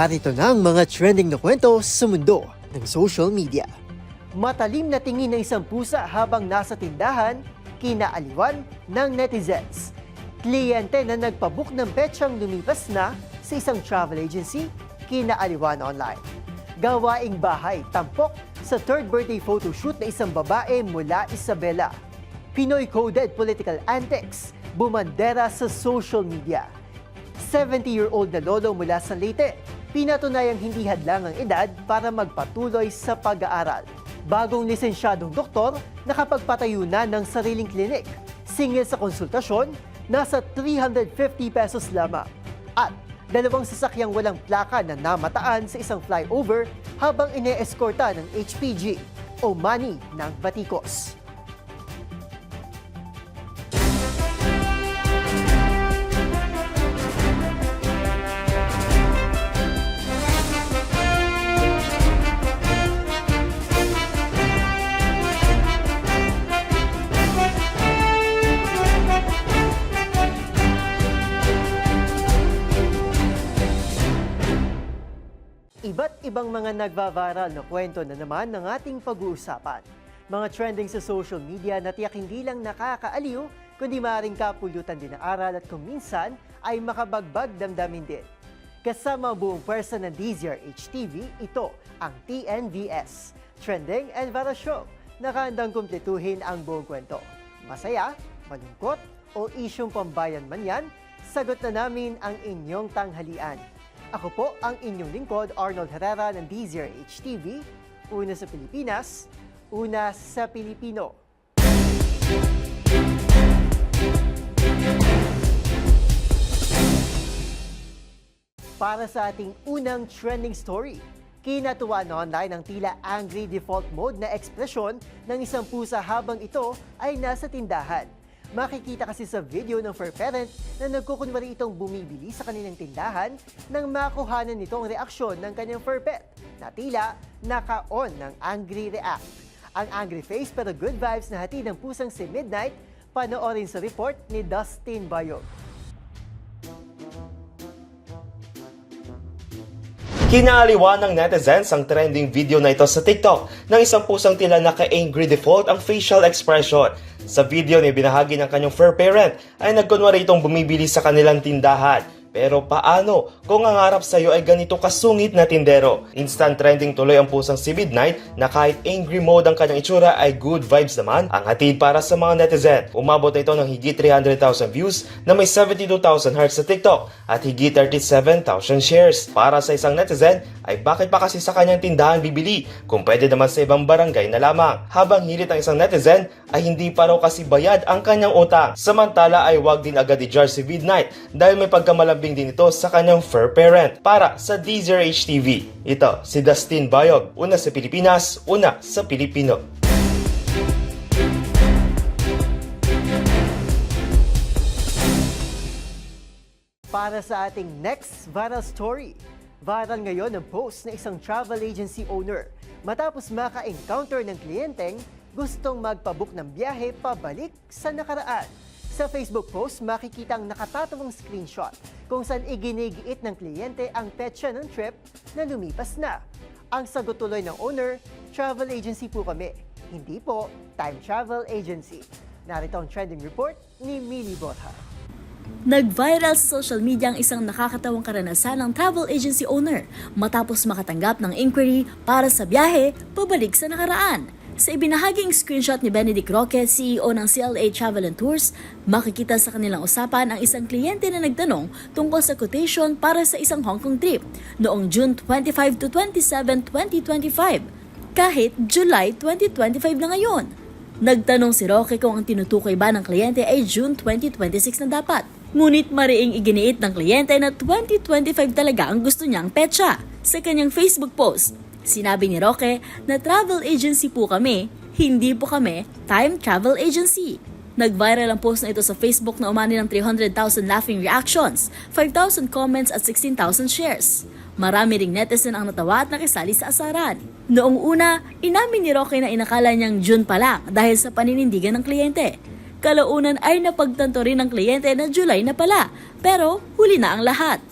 Narito na ang mga trending na kwento sa mundo ng social media. Matalim na tingin ng isang pusa habang nasa tindahan, kinaaliwan ng netizens. Kliyente na nagpabook ng petsang lumipas na sa isang travel agency, kinaaliwan online. Gawaing bahay, tampok sa third birthday photoshoot na isang babae mula Isabela. Pinoy-coded political antics, bumandera sa social media. 70-year-old na lolo mula sa Leyte, pinatunayang hindi hadlang ang edad para magpatuloy sa pag-aaral. Bagong lisensyadong doktor, nakapagpatayo na ng sariling klinik. Singil sa konsultasyon, nasa 350 pesos lamang. At dalawang sasakyang walang plaka na namataan sa isang flyover habang ine-eskorta ng HPG o Mani ng Batikos. Mga nagva-viral na kwento na naman ng ating pag-uusapan. Mga trending sa social media na tiyak hindi lang nakakaaliw, kundi maaaring kapulutan din ng aral at kung minsan ay makabagbag damdamin din. Kasama ang buong pwersa ng DZR HTV, ito ang TNVS, Trending and Viral Show. Nakahandang kumpletuhin ang buong kwento. Masaya, malungkot, o isyong pambayan man yan, sagot na namin ang inyong tanghalian. Ako po ang inyong lingkod, Arnold Herrera ng DZR HTV. Una sa Pilipinas, una sa Pilipino. Para sa ating unang trending story, kinatuwa na online ang tila angry default mode na ekspresyon ng isang pusa habang ito ay nasa tindahan. Makikita kasi sa video ng fur parent na nagkukunwari itong bumibili sa kanilang tindahan nang makuhanan nitong reaksyon ng kanyang fur pet na tila naka-on ng angry react. Ang angry face pero good vibes na hatid ng pusang si Midnight, panoorin sa report ni Dustin Bayog. Kinaliwa ng netizens ang trending video na ito sa TikTok ng isang pusang tila naka-angry default ang facial expression. Sa video ni binahagi ng kanyang fur parent ay nagkunwari itong bumibili sa kanilang tindahan. Pero paano kung ang harap sa iyo ay ganito kasungit na tindero? Instant trending tuloy ang pusang si Midnight na kahit angry mode ang kanyang itsura ay good vibes naman ang hatid para sa mga netizen. Umabot na ito ng higit 300,000 views na may 72,000 hearts sa TikTok at higit 37,000 shares. Para sa isang netizen ay bakit pa kasi sa kanyang tindahan bibili kung pwede naman sa ibang barangay na lamang. Habang hilit ang isang netizen ay hindi pa raw kasi bayad ang kanyang utang. Samantala ay wag din agad i-judge si Midnight dahil may pagkamalambing din ito sa kanyang fur parent. Para sa Deezer HTV, ito si Dustin Bayog, una sa Pilipinas, una sa Pilipino. Para sa ating next viral story, viral ngayon ang post ng isang travel agency owner matapos maka-encounter ng kliyenteng gustong magpabook ng biyahe pabalik sa nakaraan. Sa Facebook post, makikita ang nakatatawang screenshot kung saan iginigiit ng kliyente ang petsa ng trip na lumipas na. Ang sagot tuloy ng owner, travel agency po kami. Hindi po time travel agency. Narito ang trending report ni Millie Botha. Nag-viral sa social media ang isang nakakatawang karanasan ng travel agency owner matapos makatanggap ng inquiry para sa biyahe pabalik sa nakaraan. Sa ibinahaging screenshot ni Benedict Roque, CEO ng CLA Travel and Tours, makikita sa kanilang usapan ang isang kliyente na nagtanong tungkol sa quotation para sa isang Hong Kong trip noong June 25 to 27, 2025, kahit July 2025 na ngayon. Nagtanong si Roque kung ang tinutukoy ba ng kliyente ay June 2026 na dapat. Ngunit mariing iginiit ng kliyente na 2025 talaga ang gusto niyang petsa. Sa kanyang Facebook post, sinabi ni Roque na travel agency po kami, hindi po kami time travel agency. Nag-viral ang post na ito sa Facebook na umani ng 300,000 laughing reactions, 5,000 comments at 16,000 shares. Marami ring netizen ang natawa at nakisali sa asaran. Noong una, inamin ni Roque na inakala niyang June pa lang dahil sa paninindigan ng kliyente. Kalaunan ay napagtanto rin ng kliyente na July na pala, pero huli na ang lahat.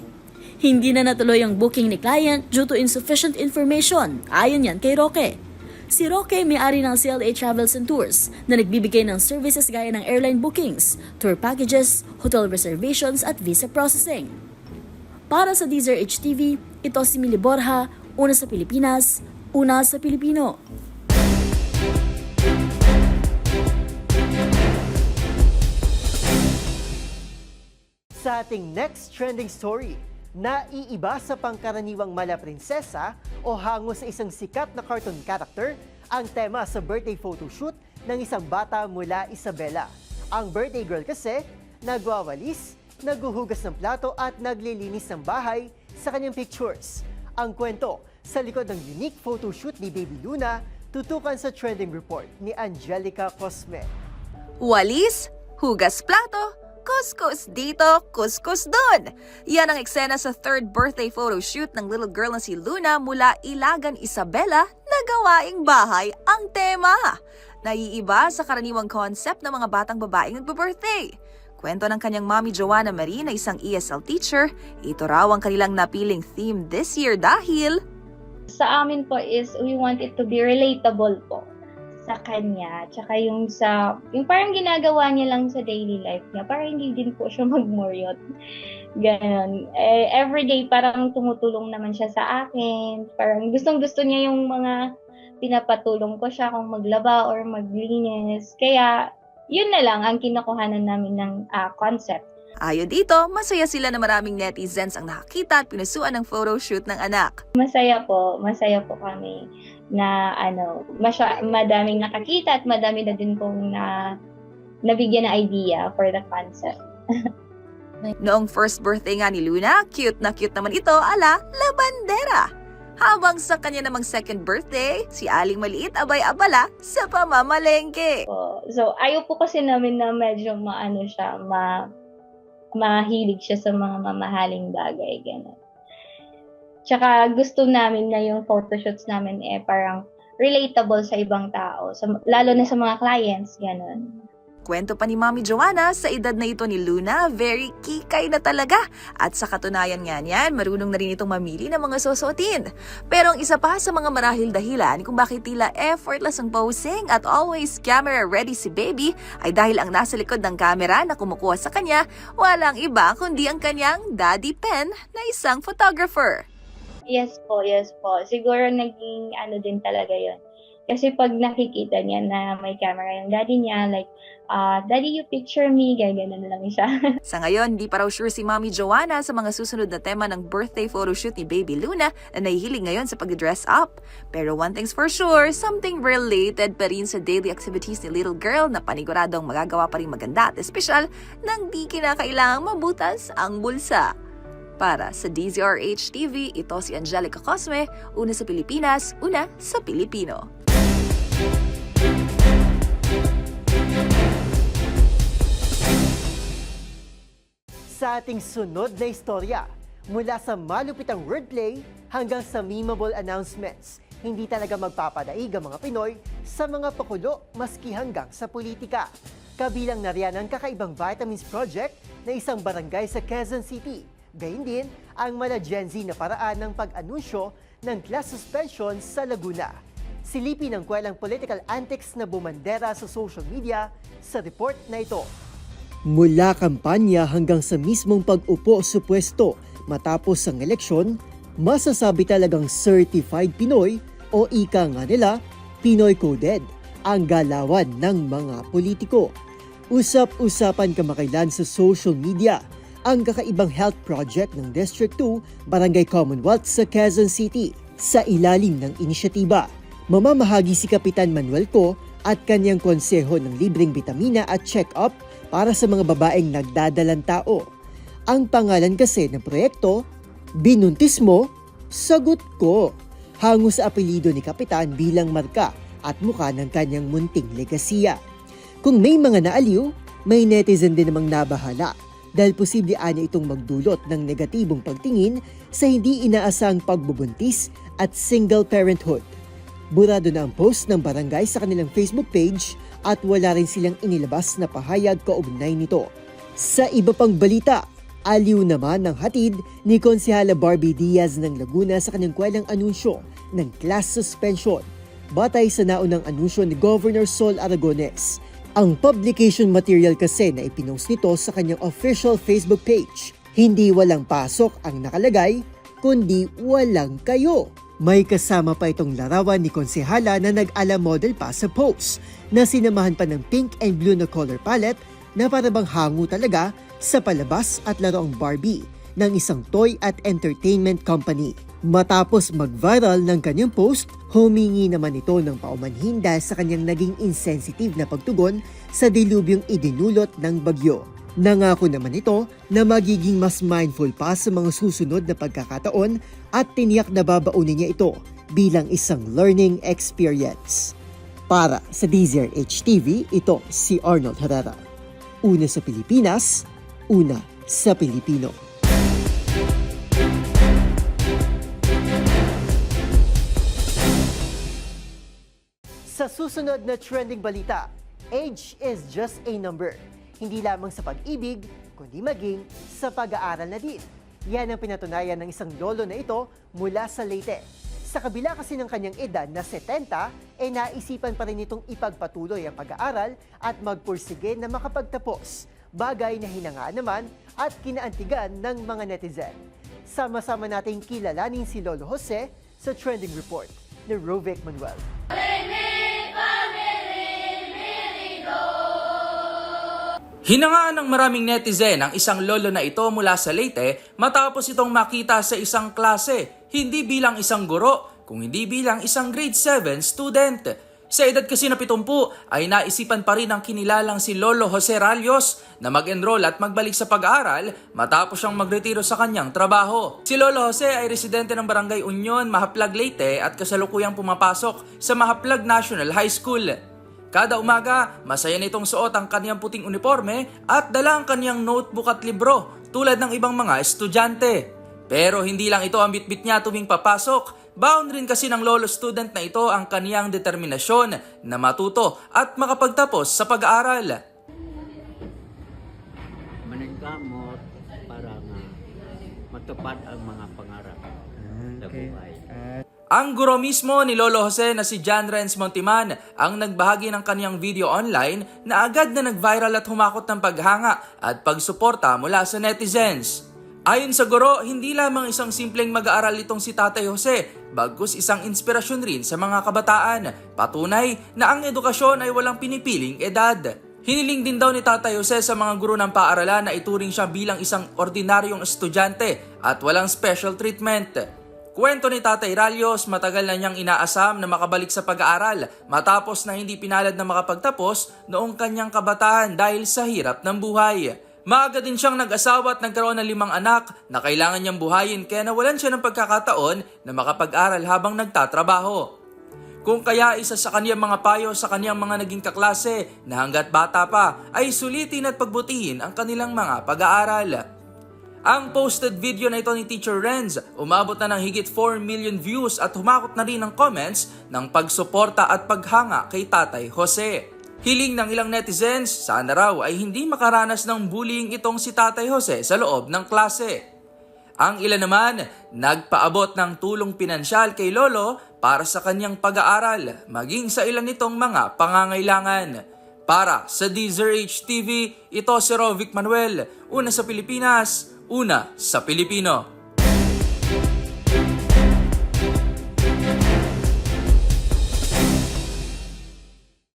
Hindi na natuloy ang booking ni client due to insufficient information, ayon yan kay Roque. Si Roque may-ari ng CLA Travels and Tours na nagbibigay ng services gaya ng airline bookings, tour packages, hotel reservations at visa processing. Para sa Deezer HTV, ito si Mili Borja, una sa Pilipinas, una sa Pilipino. Sa ating next trending story, naiiba sa pangkaraniwang mala prinsesa o hango sa isang sikat na cartoon character ang tema sa birthday photoshoot ng isang bata mula Isabela. Ang birthday girl kasi nagwawalis, naguhugas ng plato at naglilinis ng bahay sa kanyang pictures. Ang kwento sa likod ng unique photoshoot ni Baby Luna tutukan sa trending report ni Angelica Cosme. Walis, hugas plato, kuskus dito, kuskus doon. Yan ang eksena sa third birthday photo shoot ng little girl na si Luna mula Ilagan Isabela na gawaing bahay ang tema. Naiiba sa karaniwang concept ng mga batang babaeng nagbe-birthday. Kwento ng kanyang mommy Joanna Marie na isang ESL teacher, ito raw ang kanilang napiling theme this year dahil sa amin po is we want it to be relatable po sa kanya. Tsaka yung sa, yung parang ginagawa niya lang sa daily life niya, para hindi din po siya magmuryot. Ganon. Eh, everyday parang tumutulong naman siya sa akin. Parang gustong gusto niya yung mga pinapatulong ko siya kung maglaba or maglinis. Kaya, yun na lang ang kinukuhanan namin ng ah, concept. Ayon dito, masaya sila na maraming netizens ang nakakita at pinusuan ng photoshoot ng anak. Masaya po, masaya po kami na ano, masya, madaming nakakita at madami na din pong na nabigyan ng idea for the concept. Noong first birthday nga ni Luna, cute na cute naman ito ala labandera. Habang sa kanya namang second birthday, si Aling Maliit abay abala sa pamamalengke. So, ayaw po kasi namin na medyo maano siya, ma mahilig siya sa mga mamahaling bagay, gano'n. Tsaka gusto namin na yung photoshoots namin eh parang relatable sa ibang tao, sa, lalo na sa mga clients, gano'n. Kwento pa ni Mami Joanna, sa edad na ito ni Luna, very kikay na talaga. At sa katunayan nga niyan, marunong na rin itong mamili ng mga susuotin. Pero ang isa pa sa mga marahil dahilan kung bakit tila effortless ang posing at always camera ready si baby ay dahil ang nasa likod ng camera na kumukuha sa kanya, walang iba kundi ang kanyang daddy pen na isang photographer. Yes po, yes po. Siguro naging ano din talaga yon Kasi pag nakikita niya na may camera yung daddy niya, like, ah, daddy, you picture me, ganyan lang siya. Sa ngayon, di pa raw sure si Mami Joanna sa mga susunod na tema ng birthday photoshoot ni Baby Luna na nahihiling ngayon sa pag-dress up. Pero one thing's for sure, something related pa rin sa daily activities ni little girl na paniguradong magagawa pa rin maganda at espesyal nang di kinakailangang mabutas ang bulsa. Para sa DZRH TV, ito si Angelica Cosme, una sa Pilipinas, una sa Pilipino. Sa ating sunod na istorya, mula sa malupitang wordplay hanggang sa memeable announcements, hindi talaga magpapadaig ang mga Pinoy sa mga pakulo maski hanggang sa politika. Kabilang na riyan ang kakaibang vitamins project na isang barangay sa Quezon City. Gayun din ang mala Gen Z na paraan ng pag-anunsyo ng class suspension sa Laguna. Silipin ang kwelang political antics na bumandera sa social media sa report na ito. Mula kampanya hanggang sa mismong pag-upo sa pwesto matapos ang eleksyon, masasabi talagang certified Pinoy o ika nga nila, Pinoy coded ang galawan ng mga politiko. Usap-usapan kamakailan sa social media ang kakaibang health project ng District 2, Barangay Commonwealth sa Quezon City sa ilalim ng inisyatiba. Mamamahagi si Kapitan Manuel Co at kanyang konseho ng libreng bitamina at check-up para sa mga babaeng nagdadalang tao. Ang pangalan kasi ng proyekto, Binuntis Mo, Sagot Ko. Hango sa apelido ni Kapitan bilang marka at muka ng kanyang munting legasiya. Kung may mga naaliw, may netizen din namang nabahala dahil posible anya itong magdulot ng negatibong pagtingin sa hindi inaasang pagbubuntis at single parenthood. Burado na ang post ng barangay sa kanilang Facebook page at wala rin silang inilabas na pahayag kaugnay nito. Sa iba pang balita, Aliw naman ng hatid ni Konsehala Barbie Diaz ng Laguna sa kanyang kwelang anunsyo ng class suspension batay sa naunang anunsyo ni Governor Sol Aragones. Ang publication material kasi na ipinost nito sa kanyang official Facebook page. Hindi walang pasok ang nakalagay, kundi walang kayo. May kasama pa itong larawan ni Konsehala na nag-ala model pa sa post na sinamahan pa ng pink and blue na color palette na parabang hango talaga sa palabas at laroang Barbie ng isang toy at entertainment company. Matapos mag-viral ng kanyang post, humingi naman ito ng paumanhin dahil sa kanyang naging insensitive na pagtugon sa dilubyong idinulot ng bagyo. Nangako naman ito na magiging mas mindful pa sa mga susunod na pagkakataon at tiniyak na babaunin niya ito bilang isang learning experience. Para sa DZRH TV, ito si Arnold Herrera. Una sa Pilipinas, una sa Pilipino. Susunod na trending balita, age is just a number. Hindi lamang sa pag-ibig, kundi maging sa pag-aaral na din. Yan ang pinatunayan ng isang lolo na ito mula sa Leyte. Sa kabila kasi ng kanyang edad na 70, eh naisipan pa rin itong ipagpatuloy ang pag-aaral at magpursige na makapagtapos. Bagay na hinangaan naman at kinaantigan ng mga netizen. Sama-sama nating kilalanin si Lolo Jose sa trending report ni Rovic Manuel. Hinangaan ng maraming netizen ang isang lolo na ito mula sa Leyte matapos itong makita sa isang klase, hindi bilang isang guro, kung hindi bilang isang grade 7 student. Sa edad kasi na 70 ay naisipan pa rin ang kinilalang si Lolo Jose Ralios na mag-enroll at magbalik sa pag-aaral matapos siyang magretiro sa kanyang trabaho. Si Lolo Jose ay residente ng Barangay Union, Mahaplag, Leyte at kasalukuyang pumapasok sa Mahaplag National High School. Kada umaga, masaya nitong suot ang kanyang puting uniforme at dala ang kanyang notebook at libro tulad ng ibang mga estudyante. Pero hindi lang ito ang bitbit niya tuwing papasok. Bound rin kasi ng lolo student na ito ang kaniyang determinasyon na matuto at makapagtapos sa pag-aaral. mananggamot para nga matupad ang mga pangarap sa buhay. Ang guro mismo ni Lolo Jose na si John Renz Montiman ang nagbahagi ng kaniyang video online na agad na nag-viral at humakot ng paghanga at pagsuporta mula sa netizens. Ayon sa guro, hindi lamang isang simpleng mag-aaral itong si Tatay Jose, bagkus isang inspirasyon rin sa mga kabataan. Patunay na ang edukasyon ay walang pinipiling edad. Hiniling din daw ni Tatay Jose sa mga guro ng paaralan na ituring siya bilang isang ordinaryong estudyante at walang special treatment. Kwento ni Tatay Ralios, matagal na niyang inaasam na makabalik sa pag-aaral matapos na hindi pinalad na makapagtapos noong kanyang kabataan dahil sa hirap ng buhay. Maaga din siyang nag-asawa at nagkaroon ng limang anak na kailangan niyang buhayin kaya nawalan siya ng pagkakataon na makapag-aral habang nagtatrabaho. Kung kaya isa sa kaniyang mga payo sa kaniyang mga naging kaklase na hanggat bata pa ay sulitin at pagbutihin ang kanilang mga pag-aaral. Ang posted video na ito ni Teacher Renz umabot na ng higit 4 million views at humakot na rin ng comments ng pagsuporta at paghanga kay Tatay Jose. Hiling ng ilang netizens, sana raw ay hindi makaranas ng bullying itong si Tatay Jose sa loob ng klase. Ang ilan naman, nagpaabot ng tulong pinansyal kay Lolo para sa kanyang pag-aaral, maging sa ilan nitong mga pangangailangan. Para sa DZRH TV, ito si Rovic Manuel, una sa Pilipinas, una sa Pilipino.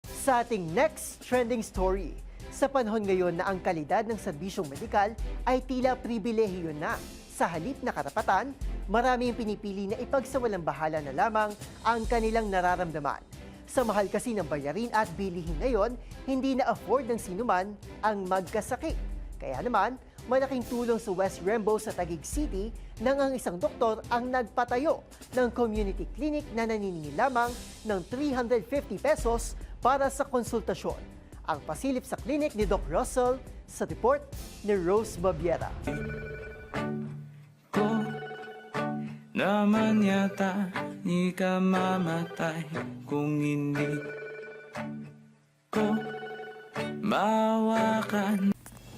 Sa ating next trending story, sa panahon ngayon na ang kalidad ng serbisyong medikal ay tila pribilehiyo na. Sa halip na karapatan, marami ang pinipili na ipagsawalang bahala na lamang ang kanilang nararamdaman. Sa mahal kasi ng bayarin at bilihin ngayon, hindi na afford ng sinuman ang magkasakit. Kaya naman, malaking tulong sa West Rembo sa Taguig City nang ang isang doktor ang nagpatayo ng community clinic na naniningil lamang ng 350 pesos para sa konsultasyon. Ang pasilip sa clinic ni Doc Russell sa report ni Rose Babiera. ko Naman yata di ka mamatay kung hindi ko mawakan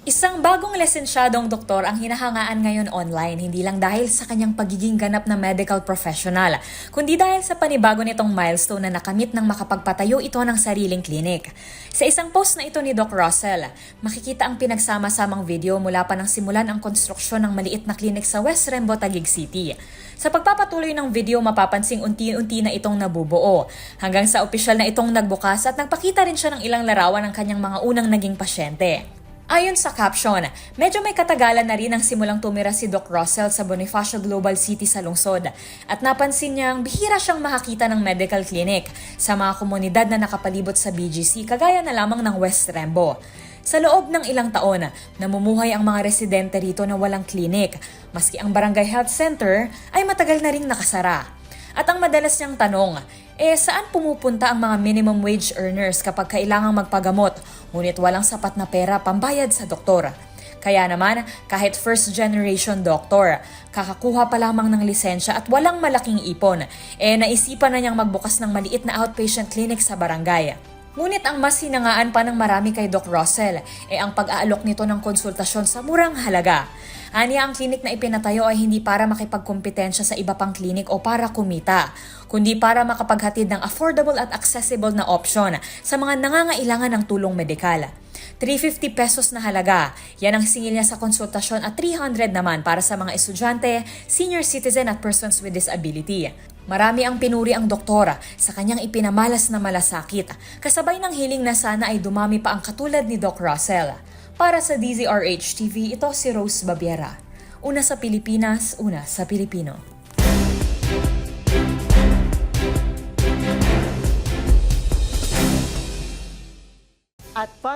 Isang bagong lisensyadong doktor ang hinahangaan ngayon online, hindi lang dahil sa kanyang pagiging ganap na medical professional, kundi dahil sa panibago nitong milestone na nakamit ng makapagpatayo ito ng sariling klinik. Sa isang post na ito ni Doc Russell, makikita ang pinagsama-samang video mula pa ng simulan ang konstruksyon ng maliit na klinik sa West Rembo, Taguig City. Sa pagpapatuloy ng video, mapapansing unti-unti na itong nabubuo, hanggang sa opisyal na itong nagbukas at nagpakita rin siya ng ilang larawan ng kanyang mga unang naging pasyente. Ayon sa caption, medyo may katagalan na rin ang simulang tumira si Doc Russell sa Bonifacio Global City sa lungsod at napansin niyang bihira siyang makakita ng medical clinic sa mga komunidad na nakapalibot sa BGC kagaya na lamang ng West Rembo. Sa loob ng ilang taon, namumuhay ang mga residente rito na walang klinik, maski ang Barangay Health Center ay matagal na ring nakasara. At ang madalas niyang tanong, eh saan pumupunta ang mga minimum wage earners kapag kailangang magpagamot, ngunit walang sapat na pera pambayad sa doktor? Kaya naman, kahit first generation doctor, kakakuha pa lamang ng lisensya at walang malaking ipon, eh naisipan na niyang magbukas ng maliit na outpatient clinic sa barangay. Ngunit ang mas hinangaan pa ng marami kay Doc Russell ay ang pag-aalok nito ng konsultasyon sa murang halaga. Aniya ang klinik na ipinatayo ay hindi para makipagkompetensya sa iba pang klinik o para kumita, kundi para makapaghatid ng affordable at accessible na option sa mga nangangailangan ng tulong medikal. 350 pesos na halaga. Yan ang singil niya sa konsultasyon at 300 naman para sa mga estudyante, senior citizen at persons with disability. Marami ang pinuri ang doktora sa kanyang ipinamalas na malasakit, kasabay ng hiling na sana ay dumami pa ang katulad ni Doc Russell. Para sa DZRH TV, ito si Rose Babiera. Una sa Pilipinas, una sa Pilipino.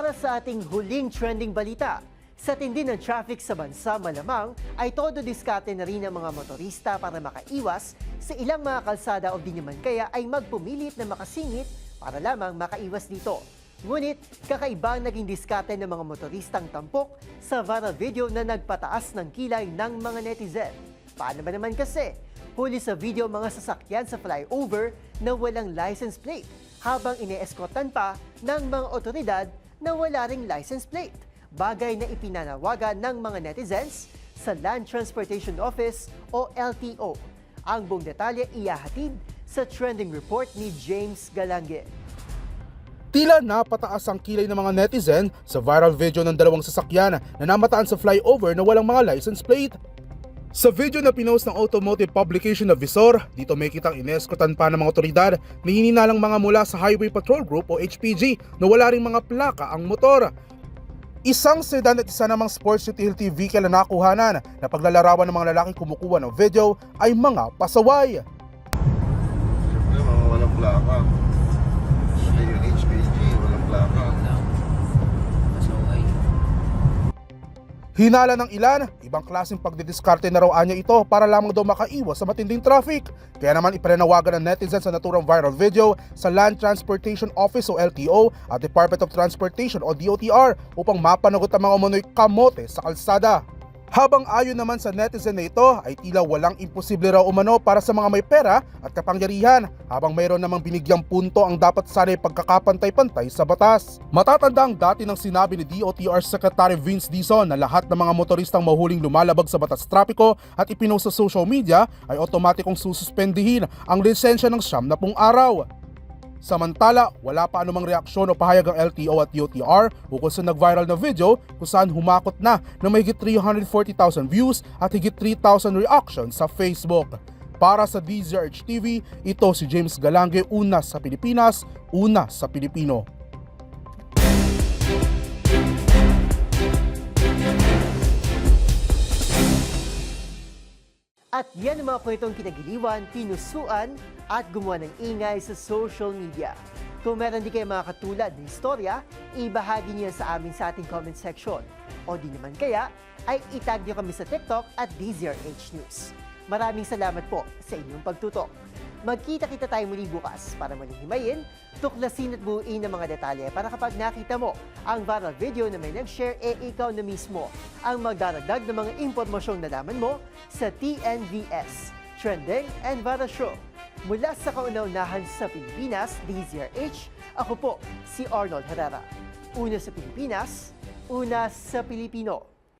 Para sa ating huling trending balita, sa tindi ng traffic sa bansa malamang ay todo diskarte na rin ng mga motorista para makaiwas sa ilang mga kalsada o di naman kaya ay magpumilit na makasingit para lamang makaiwas dito. Ngunit kakaibang naging diskarte ng mga motoristang tampok sa viral video na nagpataas ng kilay ng mga netizen. Paano ba naman kasi? Huli sa video mga sasakyan sa flyover na walang license plate habang ine-escortan pa ng mga otoridad na wala ring license plate. Bagay na ipinanawagan ng mga netizens sa Land Transportation Office o LTO. Ang buong detalye iyahatid sa trending report ni James Galange. Tila napataas ang kilay ng mga netizen sa viral video ng dalawang sasakyan na namataan sa flyover na walang mga license plate. Sa video na pinost ng automotive publication na Visor, dito may kitang ineskortan pa ng mga otoridad na hininalang mga mula sa Highway Patrol Group o HPG na wala ring mga plaka ang motor. Isang sedan at isa namang sports utility vehicle na nakuhanan na paglalarawan ng mga lalaking kumukuha ng video ay mga pasaway. Hinala ng ilan, ibang klaseng pagdidiskarte na raw anya ito para lamang daw makaiwas sa matinding traffic. Kaya naman ipananawagan ng netizens sa naturang viral video sa Land Transportation Office o LTO at Department of Transportation o DOTR upang mapanagot ang mga umunoy kamote sa kalsada. Habang ayon naman sa netizen na ito ay tila walang imposible raw umano para sa mga may pera at kapangyarihan habang mayroon namang binigyang punto ang dapat sana'y pagkakapantay-pantay sa batas. Matatanda ang dati ng sinabi ni DOTR Secretary Vince Dizon na lahat ng mga motoristang mahuling lumalabag sa batas trapiko at ipinost sa social media ay otomatikong sususpendihin ang lisensya ng siyam na pung araw. Samantala, wala pa anumang reaksyon o pahayag ang LTO at DOTR ukol sa nag-viral na video kung saan humakot na ng mahigit 340,000 views at higit 3,000 reactions sa Facebook. Para sa DZRH TV, ito si James Galange, una sa Pilipinas, una sa Pilipino. At yan ang mga kwentong kinagiliwan, pinusuan at gumawa ng ingay sa social media. Kung meron di kayo mga katulad na istorya, ibahagi niyo sa amin sa ating comment section. O di naman kaya, ay itag niyo kami sa TikTok at DZRH News. Maraming salamat po sa inyong pagtutok. Magkita-kita tayo muli bukas para muling himayin, tuklasin at buuin ang mga detalye para kapag nakita mo ang viral video na may nag-share, e ikaw na mismo ang magdaragdag ng mga impormasyong nalaman mo sa TNVS, Trending and Viral Show. Mula sa kauna-unahan sa Pilipinas, DZRH, ako po si Arnold Herrera. Una sa Pilipinas, una sa Pilipino.